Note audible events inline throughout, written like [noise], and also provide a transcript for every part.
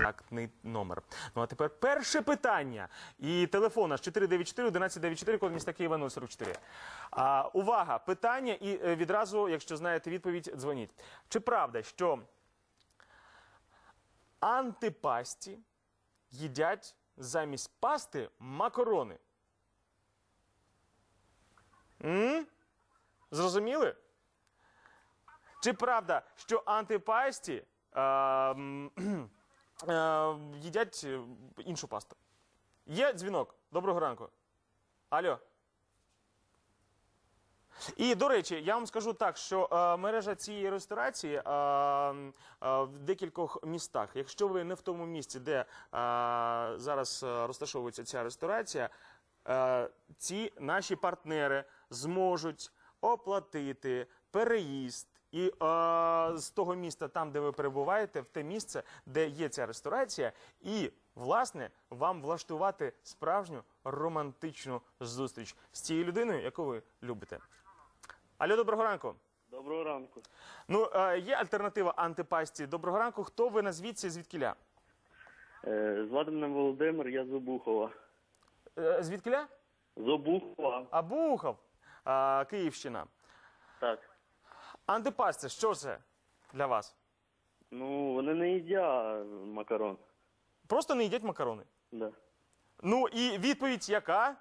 контактний номер. Ну а тепер перше питання. І телефон наш 494 1194, код міста Києва 044. А, увага! Питання і е, відразу, якщо знаєте відповідь, дзвоніть. Чи правда, що антипасті їдять замість пасти макарони? М? Зрозуміли? Чи правда, що антипасті е, [clears throat] е, їдять е, іншу пасту? Є дзвінок. Доброго ранку. Алло. І до речі, я вам скажу так, що е, мережа цієї ресторації е, е, в декількох містах. Якщо ви не в тому місці, де е, зараз е, розташовується ця ресторація, е, ці наші партнери зможуть оплатити переїзд і е, з того міста, там, де ви перебуваєте, в те місце, де є ця ресторація, і власне вам влаштувати справжню романтичну зустріч з цією людиною, яку ви любите. Алло, доброго ранку. Доброго ранку. Ну, е, є альтернатива антипасті. Доброго ранку. Хто ви назвіться звідкіля? Е, звати мене Володимир, я з Обухова. Е, звідкіля? З Обухова. Абухов, е, Київщина. Так. Антипасті, що це для вас? Ну, вони не їдять макарон. Просто не їдять макарони. Да. Ну і відповідь яка?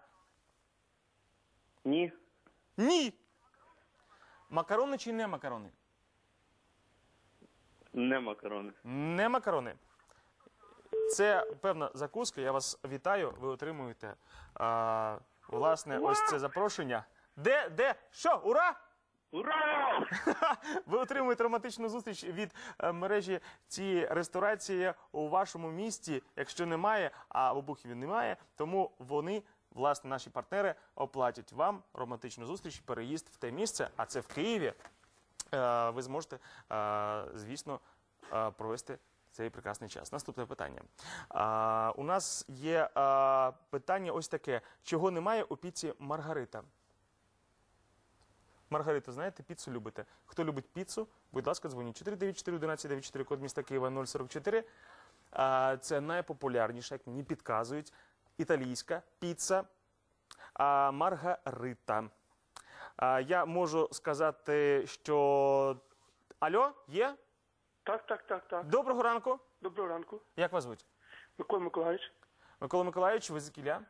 Ні. Ні. Макарони чи не макарони? Не макарони. Не макарони. Це певна закуска. Я вас вітаю. Ви отримуєте а, власне ось це запрошення. Де? Де? Що? Ура! Ура! [laughs] Ви отримуєте романтичну зустріч від е, мережі цієї ресторації у вашому місті. Якщо немає, а в Обухіві немає, тому вони, власне, наші партнери оплатять вам романтичну зустріч, переїзд в те місце, а це в Києві. Е, Ви зможете, е, звісно, провести цей прекрасний час. Наступне питання. У нас є питання ось таке: чого немає у піці Маргарита? Маргарита, знаєте, піцу любите. Хто любить піцу, будь ласка, дзвоніть 494 1194 код міста Києва 044. А, Це найпопулярніша, як мені підказують, італійська піца а, Маргарита. А, Я можу сказати, що. Алло, є? Так, так, так, так. Доброго ранку. Доброго ранку. Як вас звуть? Микола Миколаївич. Микола Миколаївич, ви з Кіля?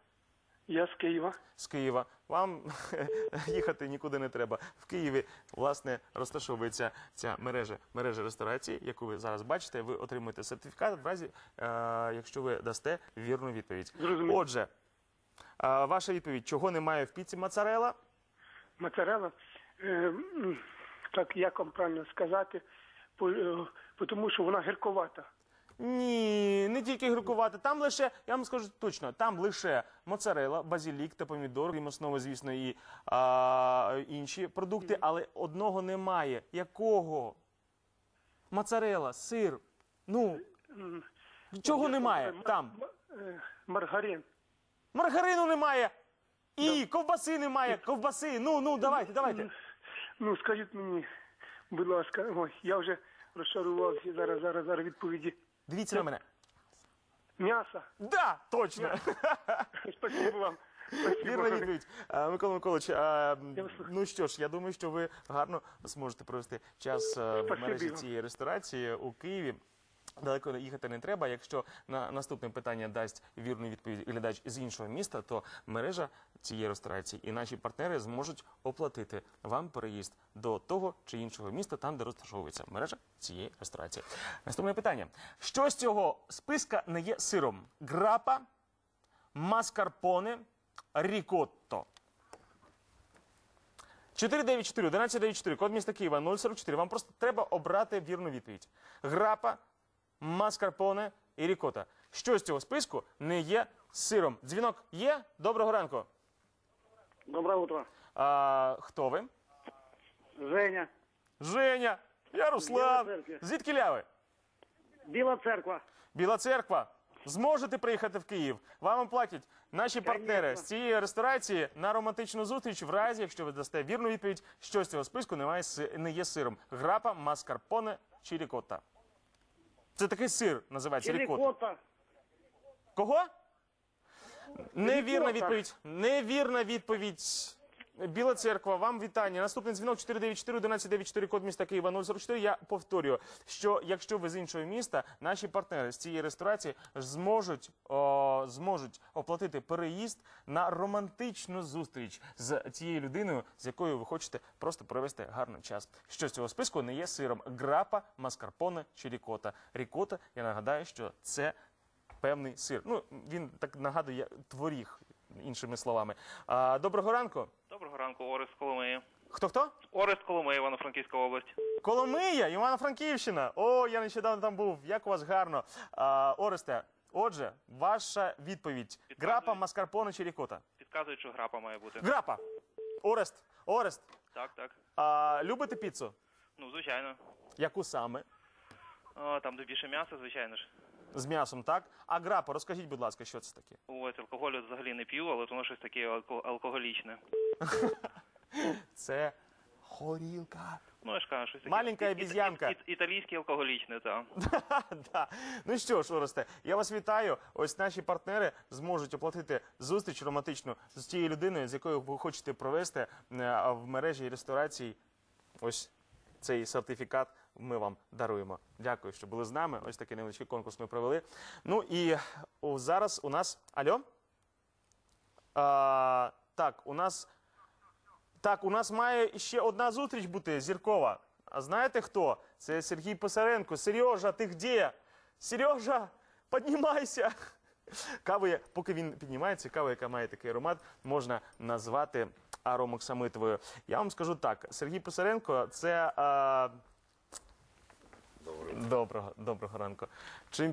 Я з Києва. з Києва. Вам [laughs] їхати нікуди не треба. В Києві власне розташовується ця мережа мережа ресторацій, яку ви зараз бачите. Ви отримуєте сертифікат в разі, е, якщо ви дасте вірну відповідь. Зрозумів. Отже, е, ваша відповідь: чого немає в піці моцарелла? Моцарелла. Е, так, як вам правильно сказати, по, е, тому що вона гірковата. Ні, не тільки гіркувати. Там лише, я вам скажу точно, там лише моцарела, базилік та помідор, крім основи, звісно, і а, інші продукти, але одного немає. Якого? Моцарела, сир. Ну, чого немає там? е, Маргарин. Маргарину немає. І ковбаси немає. Ковбаси. Ну, ну, давайте, давайте. Ну, скажіть мені, будь ласка, ой, я вже розчарувався зараз, зараз, зараз відповіді. Дивіться на мене. М'ясо. Да, точно. Спасибо вам. Вірна відповідь. А, Микола Миколаївич, а, вас слухаю. ну що ж, я думаю, що ви гарно зможете провести час е, в Спасибі мережі цієї ресторації у Києві. Далеко їхати не треба. Якщо на наступне питання дасть вірну відповідь глядач з іншого міста, то мережа цієї ресторації і наші партнери зможуть оплатити вам переїзд до того чи іншого міста, там де розташовується мережа цієї ресторації. Наступне питання: що з цього списка не є сиром? Грапа, маскарпоне, рікотто. 494 1194, код міста Києва 044. Вам просто треба обрати вірну відповідь. Грапа, маскарпоне і рікота. Що з цього списку не є сиром? Дзвінок є? Доброго ранку. Доброе утро. А, хто ви? Женя. Женя. Я Руслан. Церква. Звідки ляви? Біла церква. Біла церква. Зможете приїхати в Київ. Вам оплатять наші партнери з цієї ресторації на романтичну зустріч, в разі, якщо ви дасте вірну відповідь, що з цього списку немає си- не є сиром. Грапа, маскарпоне чи рікотта. Це такий сир називається рікота. Рікота. Кого? Невірна відповідь. Невірна відповідь. Біла церква, вам вітання. Наступний дзвінок 494 1194 код міста Києва 044. Я повторюю, що якщо ви з іншого міста, наші партнери з цієї ресторації зможуть, о, зможуть оплатити переїзд на романтичну зустріч з тією людиною, з якою ви хочете просто провести гарний час. Що з цього списку не є сиром? Грапа, маскарпоне чи рікота. Рікота, я нагадаю, що це певний сир. Ну, він так нагадує творіг, іншими словами. А, доброго ранку. Доброго ранку, Орест Коломиї. Хто хто? Орест Коломиї, Івано-Франківська область. Коломия, Івано-Франківщина. О, я нещодавно там був. Як у вас гарно. А, Оресте, отже, ваша відповідь. Грапа, маскарпоне чи рікота? Підказують, що грапа має бути. Грапа. Орест, Орест. Так, так. А, любите піцу? Ну, звичайно. Яку саме? О, там де більше м'яса, звичайно ж. З м'ясом, так? А грапа, розкажіть, будь ласка, що це таке? Ось алкоголю взагалі не п'ю, але воно щось таке алко- алкоголічне. [laughs] Це горілка. Ну, я ж кажу, щось таке. Маленька І- і- і- і- Італійське алкоголічне, так. [laughs] да. Ну що ж, Оресте, я вас вітаю. Ось наші партнери зможуть оплатити зустріч романтичну з тією людиною, з якою ви хочете провести е, в мережі ресторацій. Ось цей сертифікат ми вам даруємо. Дякую, що були з нами. Ось такий невеличкий конкурс ми провели. Ну і зараз у нас. Алло? А, так, у нас. Так, у нас має ще одна зустріч бути зіркова. А знаєте хто? Це Сергій Писаренко. Сережа, ти де? Сережа, піднімайся. Каву, поки він піднімається, кава, яка має такий аромат, можна назвати аромоксамитовою. Я вам скажу так: Сергій Писаренко це. А... Доброго, доброго ранку. Чим